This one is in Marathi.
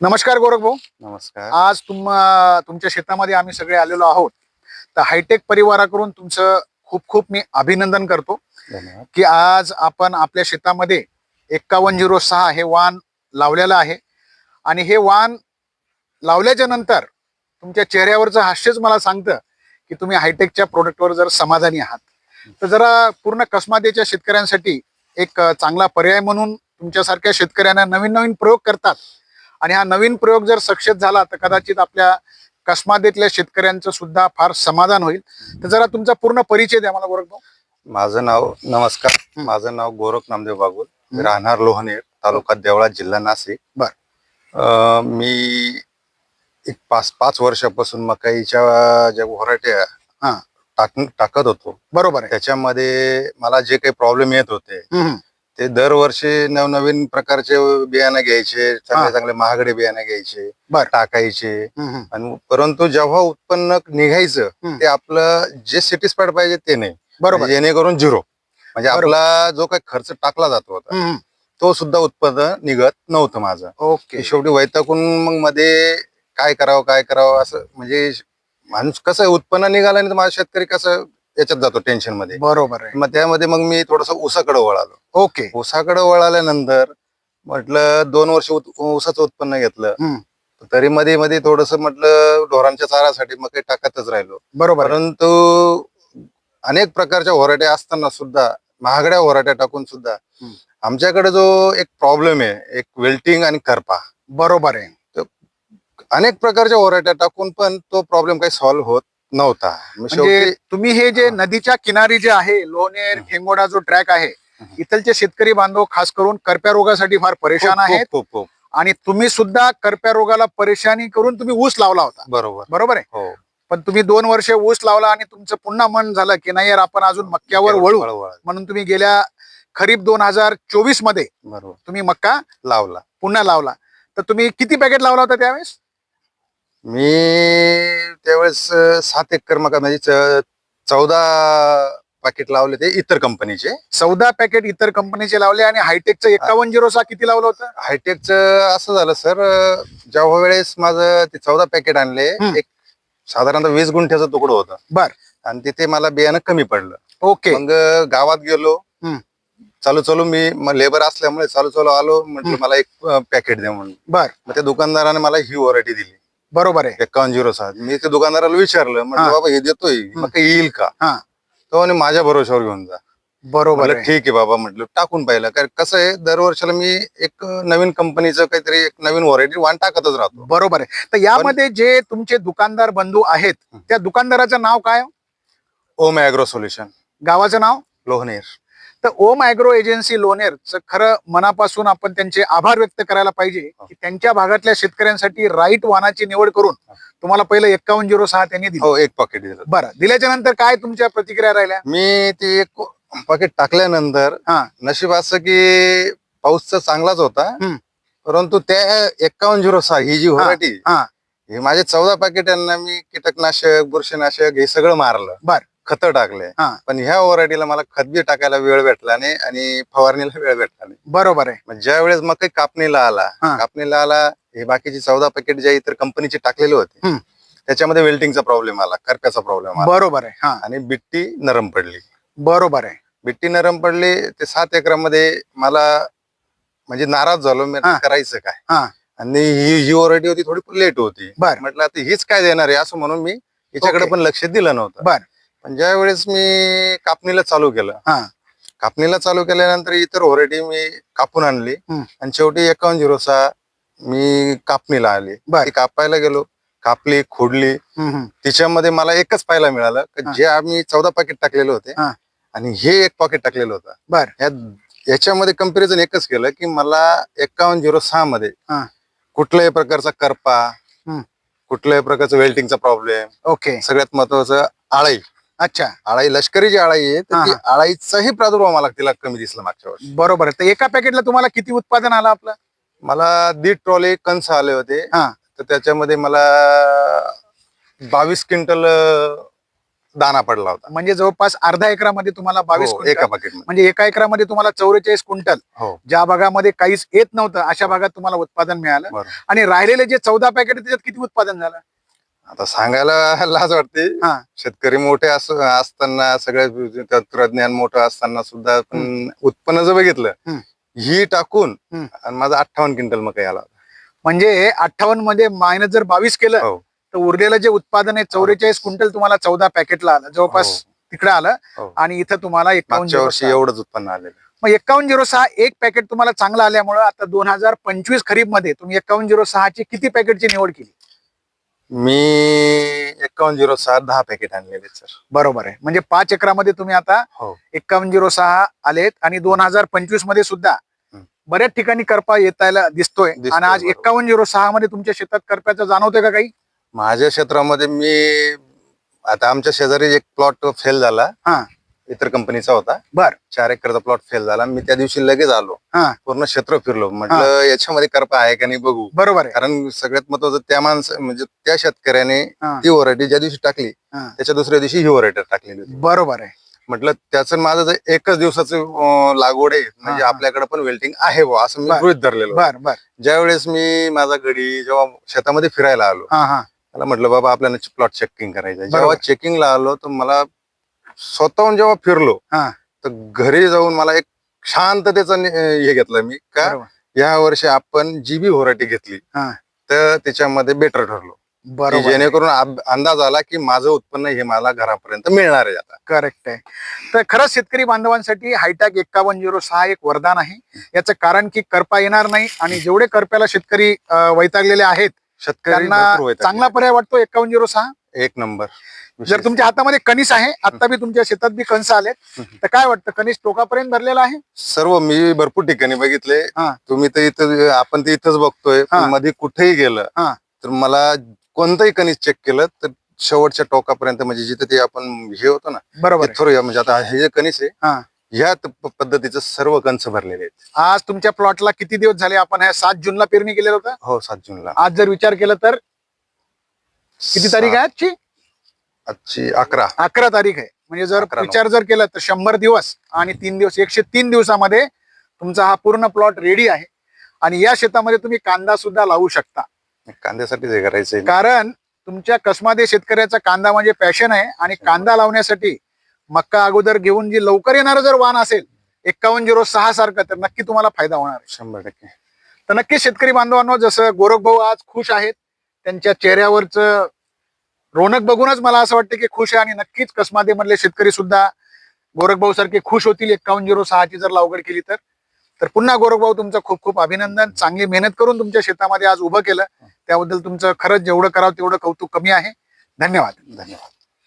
नमस्कार गोरख भाऊ नमस्कार. आज तुम तुमच्या शेतामध्ये आम्ही सगळे आलेलो आहोत. तर हायटेक परिवाराकडून तुमचं खूप खूप मी अभिनंदन करतो. की आज आपण आपल्या शेतामध्ये एक्कावन्न झिरो सहा हे वाण लावलेलं आहे. आणि हे वाण लावल्याच्या नंतर तुमच्या चेहऱ्यावरचं हास्यच मला सांगतं की तुम्ही हायटेकच्या प्रोडक्टवर जर समाधानी आहात. तर जरा पूर्ण कसमादेच्या शेतकऱ्यांसाठी एक चांगला पर्याय म्हणून तुमच्यासारख्या शेतकऱ्यांना नवीन नवीन प्रयोग करतात. आणि हा नवीन प्रयोग जर सक्सेस झाला तर कदाचित आपल्या कसमादेतल्या शेतकऱ्यांचं सुद्धा फार समाधान होईल तर जरा तुमचा पूर्ण परिचय द्या मला बरोबर माझं नाव नमस्कार. माझं नाव गोरख नामदेव बागुल मी. राहणार लोहनेर तालुका देवळा जिल्हा नाशिक बर. मी एक पाच पाच वर्षापासून मकाईच्या ज्या व्हरायट्या हा. टाक टाकत होतो बरोबर त्याच्यामध्ये मला जे काही प्रॉब्लेम येत होते ते दरवर्षी नवनवीन प्रकारचे बियाणे घ्यायचे. चांगले चांगले महागडे बियाणे घ्यायचे बर. टाकायचे. आणि परंतु जेव्हा उत्पन्न निघायचं. ते आपलं जे सॅटिस्फाईड पाहिजे ते नाही बरोबर जेणेकरून झिरो म्हणजे. आपला जो काही खर्च टाकला जातो होता. तो सुद्धा उत्पन्न निघत नव्हतं माझं ओके शेवटी वैतागून मग मध्ये काय करावं काय करावं असं म्हणजे माणूस कसं उत्पन्न निघालं आणि माझा शेतकरी कसं याच्यात जातो टेन्शनमध्ये. बरोबर आहे. मग त्यामध्ये मग मी थोडस ऊसाकडे वळालो. ओके. ऊसाकडे वळाल्यानंतर म्हटलं दोन वर्ष ऊसाचं उत्पन्न घेतलं. तरी मध्ये मध्ये थोडस म्हटलं ढोरांच्या चारासाठी मग काही टाकतच राहिलो. बरोबर. परंतु अनेक प्रकारच्या व्हरायट्या असताना सुद्धा महागड्या व्हरायट्या टाकून सुद्धा. आमच्याकडे जो एक प्रॉब्लेम आहे एक वेल्टिंग आणि करपा. बरोबर आहे. अनेक प्रकारच्या व्हरायट्या टाकून पण तो प्रॉब्लेम काही सॉल्व्ह होत नव्हता. म्हणजे तुम्ही हे जे. नदीच्या किनारी जे आहे लोणेर. खेंगोडा जो ट्रॅक आहे. इथलचे शेतकरी बांधव खास करून करप्या रोगासाठी फार परेशान आहेत. खूप. आणि तुम्ही सुद्धा करप्या रोगाला परेशानी करून तुम्ही ऊस लावला होता. बरोबर. बरोबर आहे? हो. पण तुम्ही दोन वर्ष ऊस लावला आणि तुमचं पुन्हा मन झालं की नाही यार आपण अजून मक्क्यावर वळू. म्हणून तुम्ही गेल्या खरीप दोन हजार चोवीसमध्ये बरोबर. तुम्ही मक्का लावला. पुन्हा लावला. तर तुम्ही किती पॅकेट लावला होता त्यावेळेस? मी त्यावेळेस सात एकर मका म्हणजे चौदा पाकिट लावले ते इतर कंपनीचे चौदा पॅकेट इतर कंपनीचे लावले आणि हायटेकचं एकावन्न झिरो सहा किती लावलं होतं? हायटेकचं असं झालं सर जेव्हा वेळेस माझं ते चौदा पॅकेट आणले. एक साधारणतः वीस गुंठ्याचं तुकडं होतं. बर. आणि तिथे मला बियाणं कमी पडलं. ओके. मग गावात गेलो. हं. चालू चालू मी लेबर असल्यामुळे चालू चालू आलो म्हटलं. मला एक पॅकेट द्या म्हणून. बर. मग त्या दुकानदाराने मला ही व्हरायटी दिली. बरोबर आहे. एकावन्न झिरो सात. मी त्या दुकानदाराला विचारलं म्हटलं हा. बाबा हे देतोय मग काही येईल का? हा. तो म्हणे माझ्या भरोश्यावर घेऊन जा. बरोबर ठीक आहे बाबा म्हटलं टाकून पाहिलं. कारण कसं आहे दरवर्षाला मी एक नवीन कंपनीचं काहीतरी एक नवीन व्हरायटी वाण टाकतच राहतो. बरोबर आहे. तर यामध्ये जे तुमचे दुकानदार बंधू आहेत हं. त्या दुकानदाराचं नाव काय ओम ॲग्रो सोल्युशन. गावाचं नाव? लोहनेर. तर ओम ॲग्रो एजन्सी लोणेरचं खरं मनापासून आपण त्यांचे आभार व्यक्त करायला पाहिजे की त्यांच्या भागातल्या शेतकऱ्यांसाठी राईट वाहनाची निवड करून तुम्हाला पहिलं एक्कावन्न झिरो सहा त्यांनी दिली हो एक पॉकेट दिलं बरं दिल्याच्या नंतर काय तुमच्या प्रतिक्रिया राहिल्या मी ते एक पॉकेट टाकल्यानंतर हा. नशीब असं की पाऊसचा चांगलाच होता हं. परंतु त्या एकावन्न झिरो सहा ही जी व्हरायटी हा. हे माझे चौदा पॅकेट यांना मी कीटकनाशक बुरशीनाशक हे सगळं मारलं बर. खत टाकले हा. पण ह्या व्हरायटीला मला खत बी टाकायला वेळ भेटला नाही आणि फवारणीला वेळ भेटला नाही बरोबर आहे मग ज्या वेळेस मग काही कापणीला आला हा. कापणीला आला हे बाकीचे चौदा पॅकेट ज्या इतर कंपनीचे टाकलेले होते. त्याच्यामध्ये वेल्टिंगचा प्रॉब्लेम आला करप्याचा प्रॉब्लेम आला बरोबर आहे हा आणि बिट्टी नरम पडली बरोबर आहे बिट्टी नरम पडली ते सात एकरामध्ये मला म्हणजे नाराज झालो मी हा. करायचं काय हा. आणि ही ही व्हरायटी होती थोडी लेट होती बर. म्हटलं आता हीच काय देणार आहे असं म्हणून मी याच्याकडे ओके. पण लक्ष दिलं नव्हतं बर. पण ज्या वेळेस मी कापणीला चालू केलं हा. कापणीला चालू केल्यानंतर इतर व्हरायटी मी कापून आणली हम्म. आणि शेवटी एकावन्न झिरो सहा मी कापणीला आली बर. ती कापायला गेलो कापली खोडली हम्म, हम्म. तिच्यामध्ये मला एकच पाहायला मिळालं की. जे आम्ही चौदा पॅकेट टाकलेले होते हा. आणि हे एक पॉकेट टाकलेलं होतं बर. या- याच्यामध्ये कंपॅरिझन एकच केलं की मला एकावन्न झिरो सहा मध्ये हा. कुठल्याही प्रकारचा करपा हम्म. कुठल्याही प्रकारचा वेल्टिंगचा प्रॉब्लेम ओके सगळ्यात महत्वाचं आळाई अच्छा. आळाई लष्करी जी आळाई आहे तर ती हा. आळाईचाही प्रादुर्भाव मला तिला कमी दिसला मागच्या वर्षी. बरोबर आहे. तर एका पॅकेटला तुम्हाला किती उत्पादन आलं आपलं? मला दीड ट्रॉली कंस आले होते. हा. तर त्याच्यामध्ये मला बावीस क्विंटल दाना पडला होता. म्हणजे जवळपास अर्धा एकरामध्ये तुम्हाला बावीस हो, क्विंटल. एका पाकिट म्हणजे एका एकरामध्ये तुम्हाला चौवेचाळीस क्विंटल. हो. ज्या भागामध्ये काहीच येत नव्हतं अशा भागात तुम्हाला उत्पादन मिळालं. बरोबर आणि राहिलेले जे चौदा पॅकेट त्याच्यात किती उत्पादन झालं? आता सांगायला लाज वाटते हा. शेतकरी मोठे अस- असताना सगळ्या तंत्रज्ञान मोठं असताना सुद्धा पण उत्पन्न जर बघितलं हम्म. ही टाकून हम्म. आणि माझा अठ्ठावन्न क्विंटल मका आला म्हणजे अठ्ठावन्नमध्ये मायनस जर बावीस केलं हो तर उरलेलं जे उत्पादन आहे चौवेचाळीस क्विंटल तुम्हाला चौदा पॅकेटला आलं जवळपास तिकडे आलं हो. आणि इथं तुम्हाला एकावन्न मागच्या झिरो वर्षी सहा. एवढंच उत्पन्न आलेलं मग एकावन्न झिरो सहा एक पॅकेट तुम्हाला चांगलं आल्यामुळं आता दोन हजार पंचवीस खरीपमध्ये तुम्ही एकावन्न झिरो सहाची किती पॅकेटची निवड केली मी एकावन्न झिरो सहा दहा पॅकेट आणलेले सर बरोबर आहे. म्हणजे पाच एकरामध्ये तुम्ही आता हो. एकावन्न झिरो सहा आलेत आणि दोन हजार पंचवीसमध्ये सुद्धा. बऱ्याच ठिकाणी करपा येतायला दिसतोय. दिसतोय, आणि आज बरोबर. एकावन्न झिरो सहा मध्ये तुमच्या शेतात करप्याचं जाणवतंय का काही? माझ्या क्षेत्रामध्ये मी आता आमच्या शेजारी एक प्लॉट फेल झाला. हा. इतर कंपनीचा होता. बर. चार एकरचा प्लॉट फेल झाला. मी त्या दिवशी लगेच आलो. हा. पूर्ण क्षेत्र फिरलो. म्हटलं याच्यामध्ये करपा आहे का नाही बघू. बरोबर आहे. कारण सगळ्यात महत्वाचं त्या माणसं म्हणजे त्या शेतकऱ्याने. ती व्हरायटी ज्या दिवशी टाकली. त्याच्या दुसऱ्या दिवशी ही व्हरायटी टाकलेली होती. बरोबर आहे. म्हटलं त्याचं माझं जर एकच दिवसाचं लागवड आहे. म्हणजे. आपल्याकडे पण वेल्टिंग आहे बुवा. असं मी. गृहित धरलेलो बर बर. ज्या वेळेस मी माझा गडी जेव्हा शेतामध्ये फिरायला आलो मला म्हटलं बाबा आपल्याला प्लॉट चेकिंग करायचं. जेव्हा. चेकिंगला आलो तर मला स्वतःहून जेव्हा फिरलो हा. तर घरी जाऊन मला एक शांततेचा नि- हे घेतलं मी का? बरोबर. या वर्षी आपण जी बी व्हरायटी घेतली हा. तर त्याच्यामध्ये बेटर ठरलो. की बरोबर. जेणेकरून अब- अंदाज आला की माझं उत्पन्न हे मला घरापर्यंत मिळणार आहे आता. करेक्ट आहे. तर खरंच शेतकरी बांधवांसाठी हायटॅक एक्कावन्न झिरो सहा एक वरदान आहे. याचं कारण की करपा येणार नाही आणि जेवढे करप्याला शेतकरी अं, वैतागलेले आहेत शेतकरी त्यांना भरपूर वैतागले. चांगला पर्याय वाटतो एक्कावन्न झिरो सहा? एक नंबर. जर तुमच्या हातामध्ये कणीस आहे आता बी तुमच्या शेतात बी कणस आलेत तर काय वाटतं कणीस टोकापर्यंत भरलेला आहे? सर्व मी भरपूर ठिकाणी बघितले. तुम्ही तर इथं आपण तर इथंच बघतोय. मध्ये कुठेही गेलं. तर मला कोणतंही कणीस चेक केलं तर शेवटच्या टोकापर्यंत म्हणजे जिथे ते आपण हे होतं ना बरोबर ते. थोडं म्हणजे आता हे जे कणीस आहे ह्या त- पद्धतीचं सर्व कंस भरलेले आहेत. आज तुमच्या प्लॉटला किती दिवस झाले आपण ह्या सात जूनला पेरणी केलेलं होतं? हो सात जूनला. आज जर विचार केला तर? किती तारीख आहे आजची? आजची अकरा. अकरा तारीख आहे. म्हणजे जर विचार जर केला तर शंभर दिवस आणि तीन दिवस एकशे तीन दिवसामध्ये तुमचा हा पूर्ण प्लॉट रेडी आहे. आणि या शेतामध्ये तुम्ही कांदा सुद्धा लावू शकता. कांद्यासाठीच हे करायचंय कारण तुमच्या कसमादे शेतकऱ्याचा कांदा म्हणजे पॅशन आहे आणि कांदा लावण्यासाठी मक्का अगोदर घेऊन जी लवकर येणारं जर वाण असेल एक्कावन्न झिरो सहा सारखं तर नक्की तुम्हाला फायदा होणार शंभर टक्के. तर नक्की शेतकरी बांधवांनो जसं गोरख भाऊ आज खुश आहेत त्यांच्या चेहऱ्यावरचं रोनक बघूनच मला असं वाटतं की खुश आहे आणि नक्कीच कसमादे मधले शेतकरी सुद्धा गोरखभाऊ सारखे खुश होतील. एक्कावन्न झिरो सहाची जर लावगड केली तर. तर पुन्हा गोरखभाऊ तुमचं खूप खूप अभिनंदन. चांगली मेहनत करून तुमच्या शेतामध्ये आज उभं केलं. त्याबद्दल तुमचं खरंच जेवढं करावं तेवढं कौतुक कमी आहे. धन्यवाद. धन्यवाद.